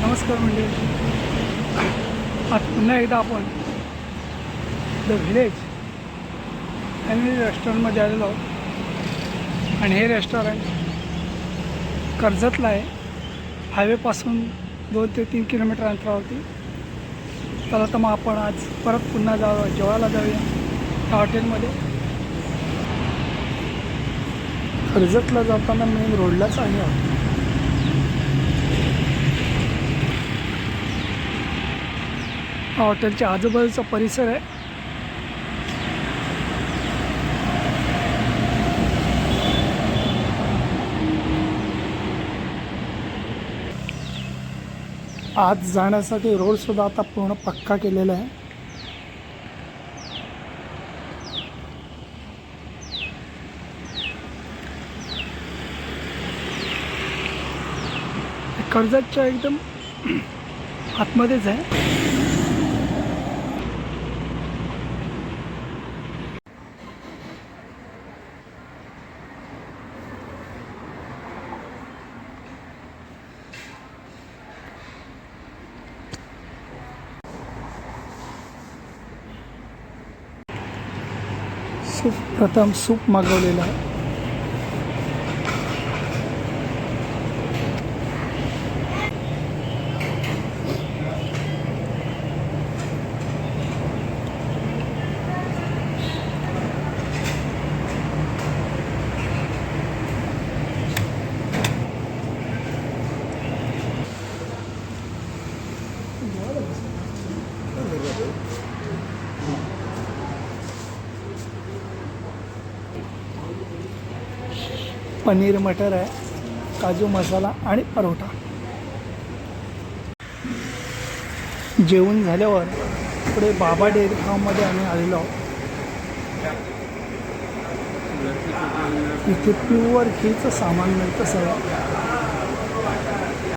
नमस्कार म्हणजे आज पुन्हा एकदा आपण द व्हिलेज फॅमिली रेस्टॉरंटमध्ये आलेलो आहोत. आणि हे रेस्टॉरंट कर्जतला आहे. हायवेपासून दोन ते तीन किलोमीटर अंतरावरती. चला तर मग आपण आज परत पुन्हा जाऊ जेवायला जाऊया त्या हॉटेलमध्ये. कर्जतला जाताना मेन रोडलाच आहे. हॉटेलच्या आजूबाजूचा परिसर आहे. आज जाण्यासाठी रोडसुद्धा आता पूर्ण पक्का केलेला आहे. कर्जतच्या एकदम आतमध्येच आहे. सूप प्रथम सूप मागवलेलं आहे पनीर मटर आहे काजू मसाला आणि परोठा. जेवण झाल्यावर पुढे बाबा डेअरी फार्ममध्ये आम्ही आलेलो आहोत. इथे प्युअर घीचं सामान मिळतं सगळं.